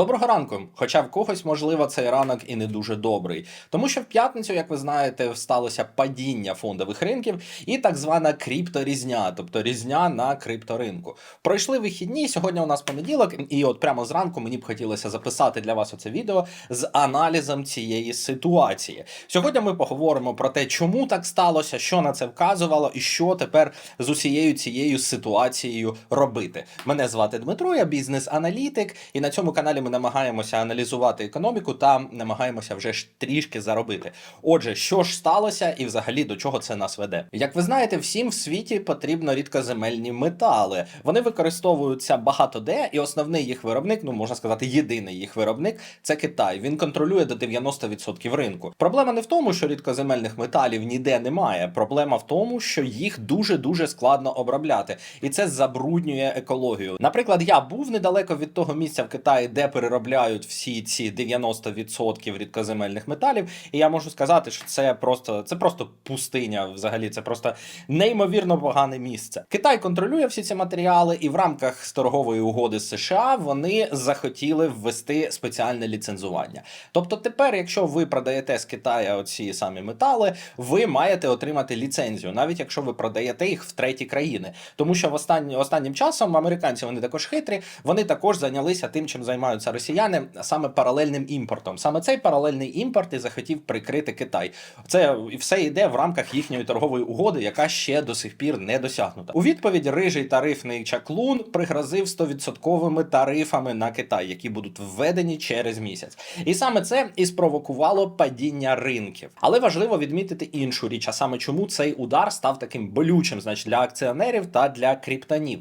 Доброго ранку, хоча в когось, можливо, цей ранок і не дуже добрий. Тому що в п'ятницю, як ви знаєте, сталося падіння фондових ринків і так звана крипторізня, тобто різня на крипторинку. Пройшли вихідні. Сьогодні у нас понеділок, і от прямо зранку мені б хотілося записати для вас оце відео з аналізом цієї ситуації. Сьогодні ми поговоримо про те, чому так сталося, що на це вказувало, і що тепер з усією цією ситуацією робити. Мене звати Дмитро, я бізнес-аналітик, і на цьому каналі ми намагаємося аналізувати економіку та намагаємося вже ж трішки заробити. Отже, що ж сталося і взагалі до чого це нас веде? Як ви знаєте, всім в світі потрібно рідкоземельні метали. Вони використовуються багато де, і основний їх виробник, ну можна сказати, єдиний їх виробник це Китай. Він контролює до 90% ринку. Проблема не в тому, що рідкоземельних металів ніде немає. Проблема в тому, що їх дуже дуже складно обробляти, і це забруднює екологію. Наприклад, я був недалеко від того місця в Китаї, де переробляють всі ці 90% рідкоземельних металів. І я можу сказати, що це просто це просто пустиня. Взагалі, це просто неймовірно погане місце. Китай контролює всі ці матеріали, і в рамках торгової угоди з США вони захотіли ввести спеціальне ліцензування. Тобто, тепер, якщо ви продаєте з Китаю оці самі метали, ви маєте отримати ліцензію, навіть якщо ви продаєте їх в треті країни. Тому що в останні останнім часом американці вони також хитрі, вони також зайнялися тим, чим займаються росіяни, саме паралельним імпортом. Саме цей паралельний імпорт і захотів прикрити Китай. Це все йде в рамках їхньої торгової угоди, яка ще до сих пір не досягнута. У відповідь рижий тарифний чаклун пригрозив 100% тарифами на Китай, які будуть введені через місяць. І саме це і спровокувало падіння ринків. Але важливо відмітити іншу річ, а саме чому цей удар став таким болючим, значить, для акціонерів та для криптонів.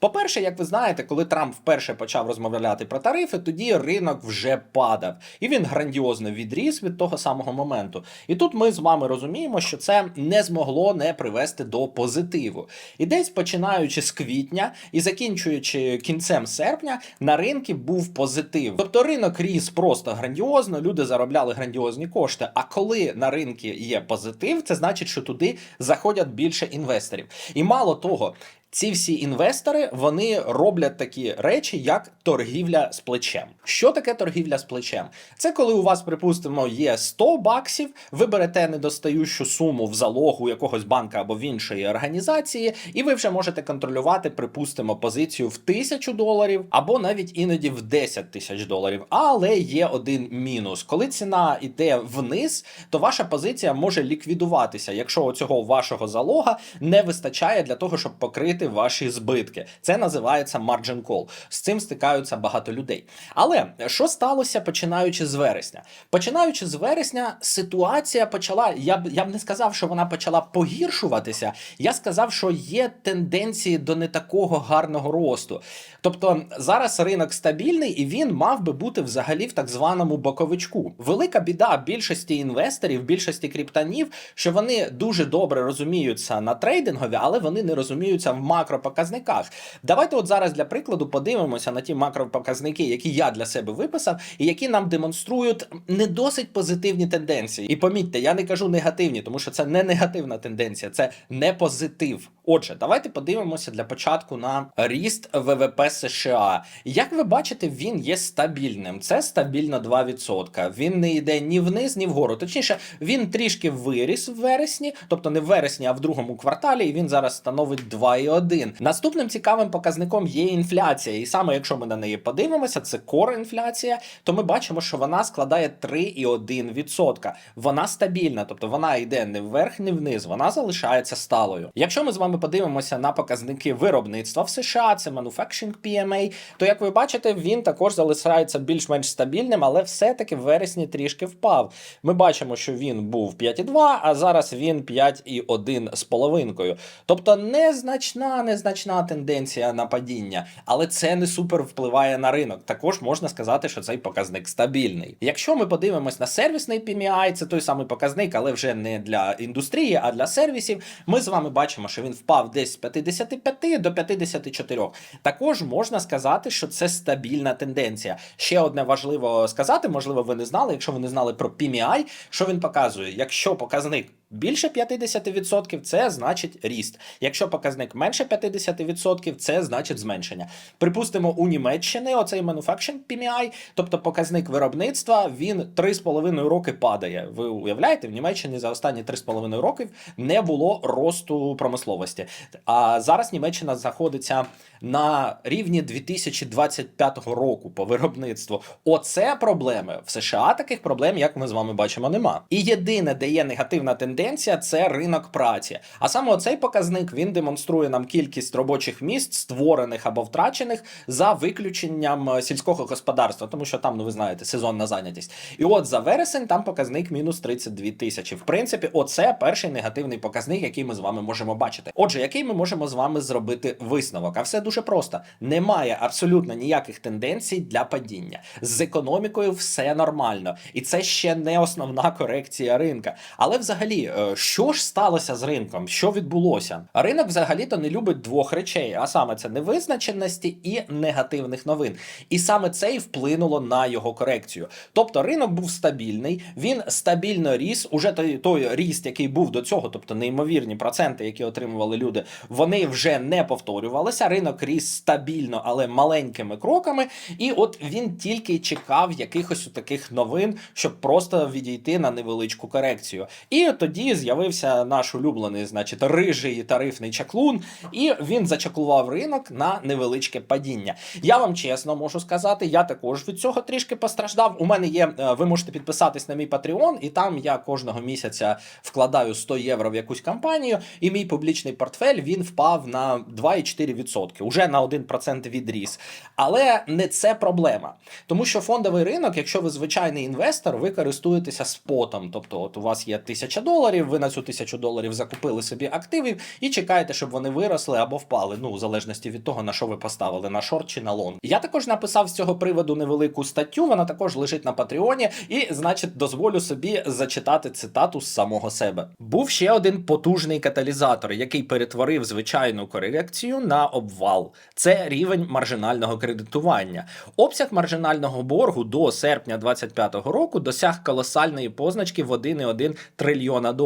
По-перше, як ви знаєте, коли Трамп вперше почав розмовляти про тарифи, тоді ринок вже падав, і він грандіозно відріс від того самого моменту. І тут ми з вами розуміємо, що це не змогло не привести до позитиву. І десь починаючи з квітня і закінчуючи кінцем серпня, на ринки був позитив. Тобто ринок ріс просто грандіозно, люди заробляли грандіозні кошти. А коли на ринки є позитив, це значить, що туди заходять більше інвесторів. І мало того. Ці всі інвестори вони роблять такі речі, як торгівля з плечем. Що таке торгівля з плечем? Це коли у вас, припустимо, є 100 баксів, ви берете недостаючу суму в залогу якогось банка або в іншої організації, і ви вже можете контролювати, припустимо, позицію в тисячу доларів або навіть іноді в 10 тисяч доларів. Але є один мінус: коли ціна йде вниз, то ваша позиція може ліквідуватися, якщо цього вашого залога не вистачає для того, щоб покрити ваші збитки. Це називається margin call. З цим стикаються багато людей. Але що сталося починаючи з вересня? Починаючи з вересня, ситуація почала. Я б я б не сказав, що вона почала погіршуватися. Я сказав, що є тенденції до не такого гарного росту. Тобто зараз ринок стабільний і він мав би бути взагалі в так званому боковичку. Велика біда більшості інвесторів, більшості криптонів, що вони дуже добре розуміються на трейдингові, але вони не розуміються в макропоказниках. Давайте, от зараз для прикладу, подивимося на ті макропоказники, які я для себе виписав, і які нам демонструють не досить позитивні тенденції. І помітьте, я не кажу негативні, тому що це не негативна тенденція, це не позитив. Отже, давайте подивимося для початку на ріст ВВП США. Як ви бачите, він є стабільним. Це стабільно 2%. Він не йде ні вниз, ні вгору. Точніше, він трішки виріс в вересні, тобто не в вересні, а в другому кварталі, і він зараз становить 2,1. Наступним цікавим показником є інфляція. І саме якщо ми на неї подивимося, це кор інфляція, то ми бачимо, що вона складає 3,1%. Вона стабільна, тобто вона йде не вверх, ні вниз, вона залишається сталою. Якщо ми з вами подивимося на показники виробництва в США, це Manufacturing PMA, то як ви бачите, він також залишається більш-менш стабільним, але все-таки в вересні трішки впав. Ми бачимо, що він був 5,2, а зараз він 5,1 з половинкою. Тобто незначна, незначна тенденція на падіння, але це не супер впливає на ринок. Також можна сказати, що цей показник стабільний. Якщо ми подивимось на сервісний PMI, це той самий показник, але вже не для індустрії, а для сервісів. Ми з вами бачимо, що він впав десь з 55 до 54. Також можна сказати, що це стабільна тенденція. Ще одне важливо сказати, можливо, ви не знали. Якщо ви не знали про PMI, що він показує, якщо показник більше 50% це значить ріст. Якщо показник менше 50%, це значить зменшення. Припустимо, у Німеччини оцей Manufacturing PMI, тобто показник виробництва, він 3,5 роки падає. Ви уявляєте, в Німеччині за останні 3,5 роки не було росту промисловості. А зараз Німеччина знаходиться на рівні 2025 року по виробництву. Оце проблеми. В США таких проблем, як ми з вами бачимо, нема. І єдине, де є негативна тенденція, це ринок праці. А саме оцей показник він демонструє нам кількість робочих місць, створених або втрачених за виключенням е, сільського господарства, тому що там, ну ви знаєте, сезонна зайнятість. І от за вересень там показник мінус 32 тисячі. В принципі, оце перший негативний показник, який ми з вами можемо бачити. Отже, який ми можемо з вами зробити висновок? А все дуже просто: немає абсолютно ніяких тенденцій для падіння. З економікою все нормально, і це ще не основна корекція ринка. Але взагалі, е, що ж сталося з ринком? Що відбулося? Ринок взагалі-то не любить двох речей, а саме це невизначеності і негативних новин. І саме це і вплинуло на його корекцію. Тобто ринок був стабільний, він стабільно ріс. Уже той, той ріст, який був до цього, тобто неймовірні проценти, які отримували люди, вони вже не повторювалися. Ринок ріс стабільно, але маленькими кроками. І от він тільки чекав якихось таких новин, щоб просто відійти на невеличку корекцію. І тоді з'явився наш улюблений, значить, рижий тарифний чаклун, і він зачаклував ринок на невеличке падіння. Я вам чесно можу сказати, я також від цього трішки постраждав. У мене є, е, ви можете підписатись на мій Patreon, і там я кожного місяця вкладаю 100 євро в якусь компанію, і мій публічний портфель він впав на 2,4%. Уже на 1% відріс. Але не це проблема. Тому що фондовий ринок, якщо ви звичайний інвестор, ви користуєтеся спотом. Тобто, от у вас є тисяча доларів, ви на цю тисячу доларів закупили собі активів і чекаєте, щоб вони виросли або впали. Ну, в залежності від того, на що ви поставили, на шорт чи на лонг. Я також написав з цього приводу невелику статтю. Вона також лежить на Патреоні, і, значить, дозволю собі зачитати цитату з самого себе. Був ще один потужний каталізатор, який перетворив звичайну корекцію на обвал. Це рівень маржинального кредитування. Обсяг маржинального боргу до серпня 2025 року досяг колосальної позначки в 1,1 трильйона доларів,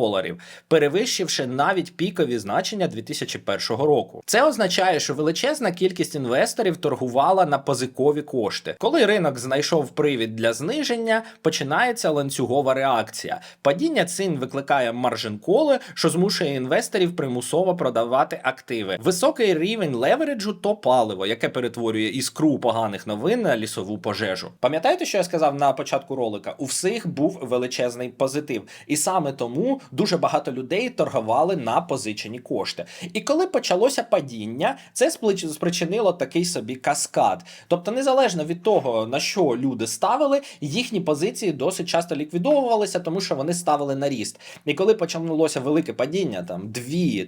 перевищивши навіть пікові значення 2001 року. Це означає, що величезна кількість інвесторів торгувала на позикові кошти. Коли ринок знайшов привід для зниження, починається ланцюгова реакція. Падіння цін викликає маржин коли, що змушує інвесторів примусово продавати активи. Високий рівень левереджу то паливо, яке перетворює іскру поганих новин на лісову пожежу. Пам'ятаєте, що я сказав на початку ролика? У всіх був величезний позитив, і саме тому дуже багато людей торгували на позичені кошти. І коли почалося падіння, це спричинило такий собі каскад. Тобто, незалежно від того, на що люди ставили, їхні позиції досить часто ліквідовувалися, тому що вони ставили на ріст. І коли почалося велике падіння, там 2,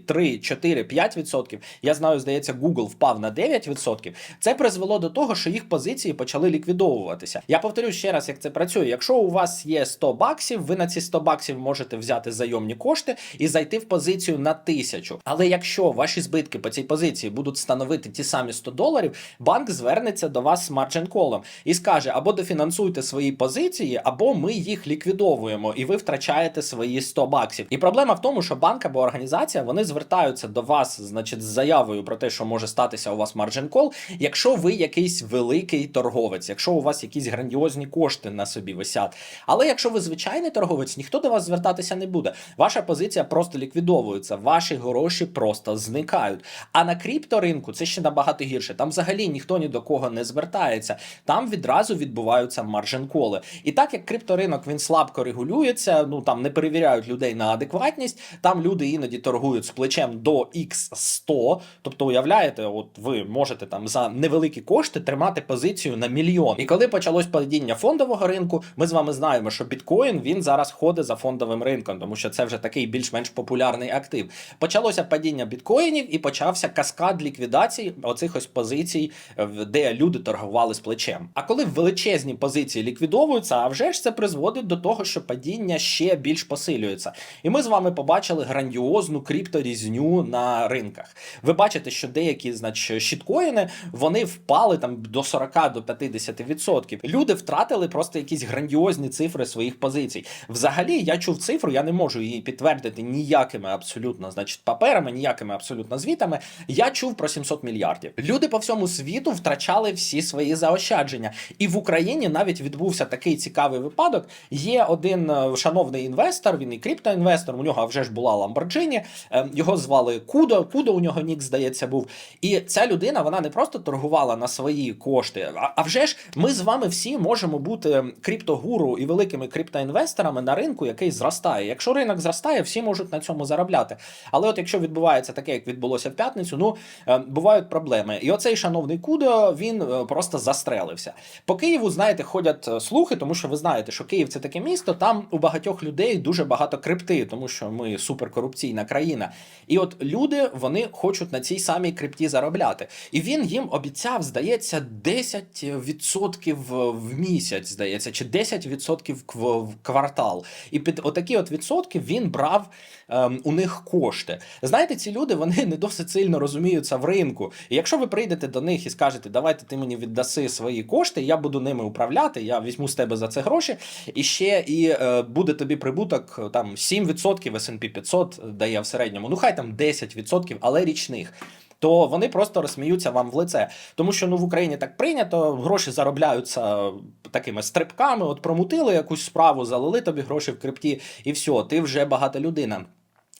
3, 4, 5%, я знаю, здається, Google впав на 9%, це призвело до того, що їх позиції почали ліквідовуватися. Я повторю ще раз, як це працює. Якщо у вас є 100 баксів, ви на ці 100 баксів можете взяти зайомні кошти і зайти в позицію на 1000. Але якщо ваші збитки по цій позиції будуть становити ті самі 100 доларів, банк звернеться до вас з марджин колом і скаже: або дофінансуйте свої позиції, або ми їх ліквідовуємо, і ви втрачаєте свої 100 баксів. І проблема в тому, що банк або організація вони звертаються до вас, значить, з заявою про те, що може статися у вас марджин кол, якщо ви якийсь великий торговець, якщо у вас якісь грандіозні кошти на собі висять. Але якщо ви звичайний торговець, ніхто до вас звертатися не буде. Ваша позиція просто ліквідовується, ваші гроші просто зникають. А на крипторинку це ще набагато гірше. Там взагалі ніхто ні до кого не звертається. Там відразу відбуваються маржин-коли. І так як крипторинок він слабко регулюється, ну там не перевіряють людей на адекватність. Там люди іноді торгують з плечем до X100. Тобто, уявляєте, от ви можете там за невеликі кошти тримати позицію на мільйон. І коли почалось падіння фондового ринку, ми з вами знаємо, що біткоін він зараз ходить за фондовим ринком, тому що це вже такий більш-менш популярний актив. Почалося падіння біткоїнів і почався каскад ліквідації оцих ось позицій, е, де люди торгували з плечем. А коли величезні позиції ліквідовуються, а вже ж це призводить до того, що падіння ще більш посилюється. І ми з вами побачили грандіозну крипторізню на ринках. Ви бачите, що деякі, значить, щіткоїни вони впали там до 40 до 50%. Люди втратили просто якісь грандіозні цифри своїх позицій. Взагалі, я чув цифру, я не можу можу її підтвердити ніякими абсолютно, значить, паперами, ніякими абсолютно звітами. Я чув про 700 мільярдів. Люди по всьому світу втрачали всі свої заощадження, і в Україні навіть відбувся такий цікавий випадок. Є один е, шановний інвестор, він і криптоінвестор. У нього вже ж була Lamborghini, е, Його звали Кудо. Кудо у нього нік, здається, був. І ця людина вона не просто торгувала на свої кошти. А, а вже ж ми з вами всі можемо бути криптогуру і великими криптоінвесторами на ринку, який зростає. Якщо ринок зростає, всі можуть на цьому заробляти. Але от якщо відбувається таке, як відбулося в п'ятницю, ну е, бувають проблеми. І оцей шановний Кудо він е, просто застрелився. По Києву, знаєте, ходять е, слухи, тому що ви знаєте, що Київ це таке місто. Там у багатьох людей дуже багато крипти, тому що ми суперкорупційна країна. І от люди вони хочуть на цій самій крипті заробляти. І він їм обіцяв, здається, 10% в місяць, здається, чи 10% в квартал. І під отакі от відсотки він брав ем, у них кошти. Знаєте, ці люди вони не досить сильно розуміються в ринку. І якщо ви прийдете до них і скажете, давайте ти мені віддаси свої кошти, я буду ними управляти, я візьму з тебе за це гроші, і ще і е, буде тобі прибуток е, там 7% S&P 500 дає в середньому. Ну хай там 10%, але річних. То вони просто розсміються вам в лице, тому що ну в Україні так прийнято, гроші заробляються такими стрибками. От промутили якусь справу, залили тобі гроші в крипті, і все, ти вже багата людина.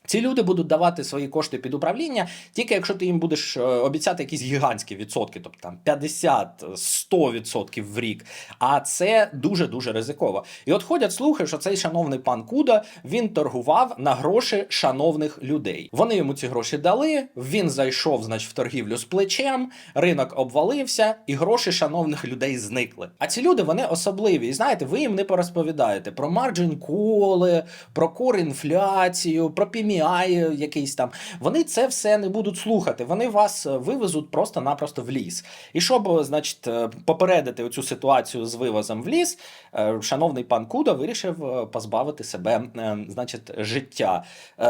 Ці люди будуть давати свої кошти під управління, тільки якщо ти їм будеш е, обіцяти якісь гігантські відсотки, тобто там 50-100% в рік. А це дуже дуже ризиково. І от ходять слухи, що цей шановний пан Куда він торгував на гроші шановних людей. Вони йому ці гроші дали. Він зайшов, значить, в торгівлю з плечем, ринок обвалився, і гроші шановних людей зникли. А ці люди вони особливі. І знаєте, ви їм не порозповідаєте про марджин коли, про кор інфляцію, про PMI якийсь там. Вони це все не будуть слухати. Вони вас е, вивезуть просто-напросто в ліс. І щоб, е, значить, е, попередити оцю ситуацію з вивозом в ліс, шановний пан Куда вирішив позбавити себе, значить, життя.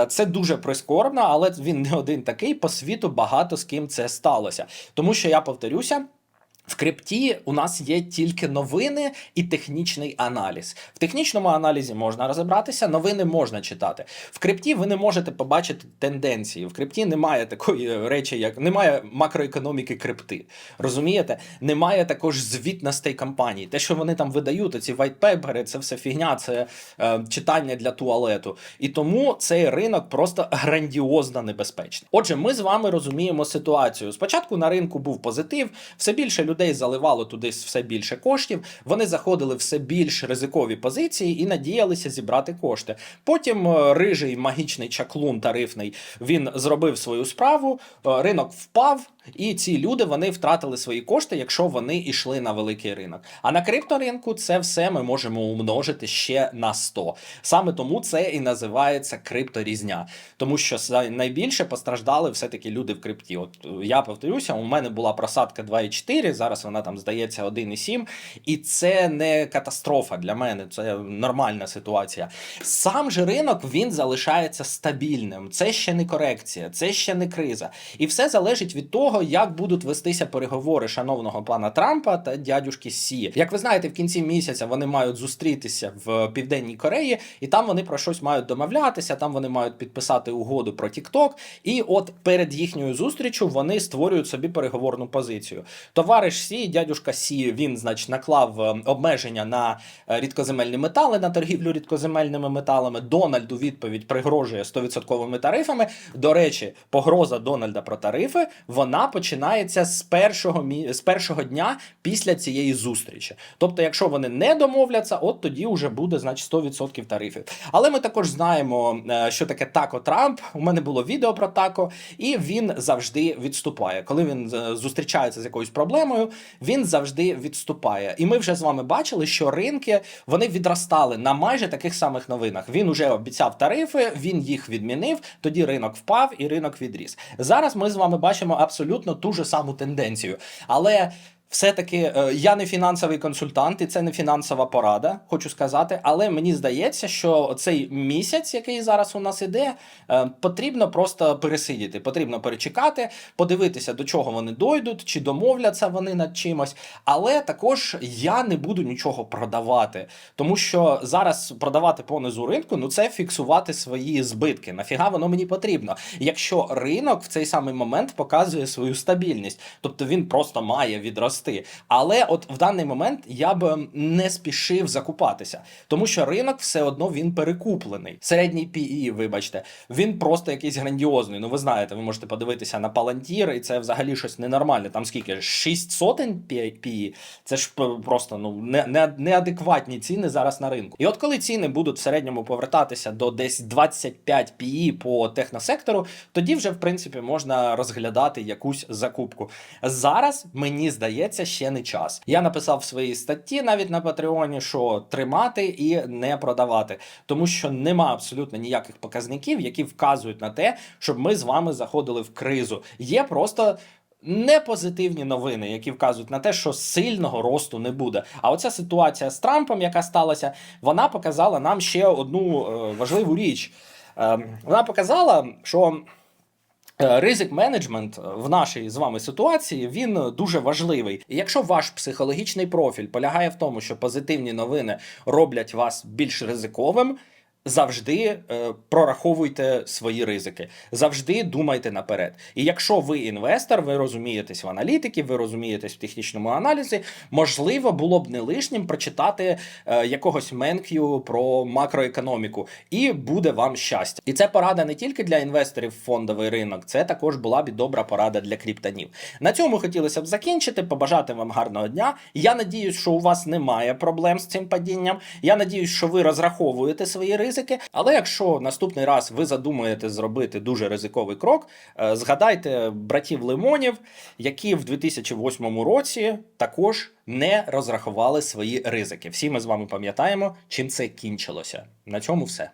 Це дуже прискорбно, але він не один такий. По світу багато з ким це сталося. Тому що я повторюся. В крипті у нас є тільки новини і технічний аналіз. В технічному аналізі можна розібратися, новини можна читати. В крипті ви не можете побачити тенденції. В крипті немає такої речі, як немає макроекономіки крипти. Розумієте? Немає також звітностей компаній. Те, що вони там видають, ці вайтпепери, це все фігня, це е, читання для туалету. І тому цей ринок просто грандіозно небезпечний. Отже, ми з вами розуміємо ситуацію. Спочатку на ринку був позитив, все більше людей заливало туди все більше коштів. Вони заходили все більш ризикові позиції і надіялися зібрати кошти. Потім е, рижий магічний чаклун тарифний він зробив свою справу, е, ринок впав. І ці люди вони втратили свої кошти, якщо вони йшли на великий ринок. А на крипторинку це все ми можемо умножити ще на 100. Саме тому це і називається крипторізня. Тому що найбільше постраждали все-таки люди в крипті. От е, я повторюся, у мене була просадка 2,4, зараз вона там здається 1,7. І це не катастрофа для мене, це нормальна ситуація. Сам же ринок він залишається стабільним. Це ще не корекція, це ще не криза. І все залежить від того, як будуть вестися переговори шановного пана Трампа та дядюшки Сі. Як ви знаєте, в кінці місяця вони мають зустрітися в Південній Кореї, і там вони про щось мають домовлятися. Там вони мають підписати угоду про TikTok. І от перед їхньою зустрічю вони створюють собі переговорну позицію. Товариш Сі, дядюшка Сі, він, значить, наклав е, обмеження на е, рідкоземельні метали, на торгівлю рідкоземельними металами. Дональд у відповідь пригрожує 100% тарифами. До речі, погроза Дональда про тарифи вона починається з першого мі... з першого дня після цієї зустрічі. Тобто, якщо вони не домовляться, от тоді вже буде значить 100% тарифів. Але ми також знаємо, е, що таке тако Трамп. У мене було відео про тако, і він завжди відступає. Коли він е, зустрічається з якоюсь проблемою, він завжди відступає. І ми вже з вами бачили, що ринки вони відростали на майже таких самих новинах. Він уже обіцяв тарифи, він їх відмінив. Тоді ринок впав і ринок відріс. Зараз ми з вами бачимо абсолютно ту же саму тенденцію. Але Все-таки е, я не фінансовий консультант, і це не фінансова порада, хочу сказати. Але мені здається, що цей місяць, який зараз у нас іде, е, потрібно просто пересидіти, потрібно перечекати, подивитися, до чого вони дойдуть, чи домовляться вони над чимось. Але також я не буду нічого продавати, тому що зараз продавати по низу ринку, ну це фіксувати свої збитки. Нафіга воно мені потрібно, якщо ринок в цей самий момент показує свою стабільність, тобто він просто має відрости. Але от в даний момент я б не спішив закупатися, тому що ринок все одно він перекуплений. Середній PE, вибачте, він просто якийсь грандіозний. Ну ви знаєте, ви можете подивитися на Palantir, і це взагалі щось ненормальне. Там скільки? 6 сотень PE? Це ж просто ну не, не, неадекватні ціни зараз на ринку. І от коли ціни будуть в середньому повертатися до десь 25 PE по техносектору, тоді вже в принципі можна розглядати якусь закупку. Зараз мені здається, ще не час. Я написав в своїй статті навіть на Патреоні, що тримати і не продавати, тому що нема абсолютно ніяких показників, які вказують на те, щоб ми з вами заходили в кризу. Є просто. Непозитивні новини, які вказують на те, що сильного росту не буде. А оця ситуація з Трампом, яка сталася, вона показала нам ще одну е, важливу річ. Е, вона показала, що Ризик менеджмент в нашій з вами ситуації він дуже важливий. І якщо ваш психологічний профіль полягає в тому, що позитивні новини роблять вас більш ризиковим. Завжди е, прораховуйте свої ризики, завжди думайте наперед. І якщо ви інвестор, ви розумієтесь в аналітиці, ви розумієтесь в технічному аналізі, можливо, було б не лишнім прочитати е, якогось менк'ю про макроекономіку, і буде вам щастя. І це порада не тільки для інвесторів в фондовий ринок, це також була б добра порада для криптонів. На цьому хотілося б закінчити, побажати вам гарного дня. Я надіюсь, що у вас немає проблем з цим падінням. Я надіюсь, що ви розраховуєте свої ризики. Але якщо наступний раз ви задумаєте зробити дуже ризиковий крок, е, згадайте братів Лимонів, які в 2008 році також не розрахували свої ризики. Всі ми з вами пам'ятаємо, чим це кінчилося. На цьому все.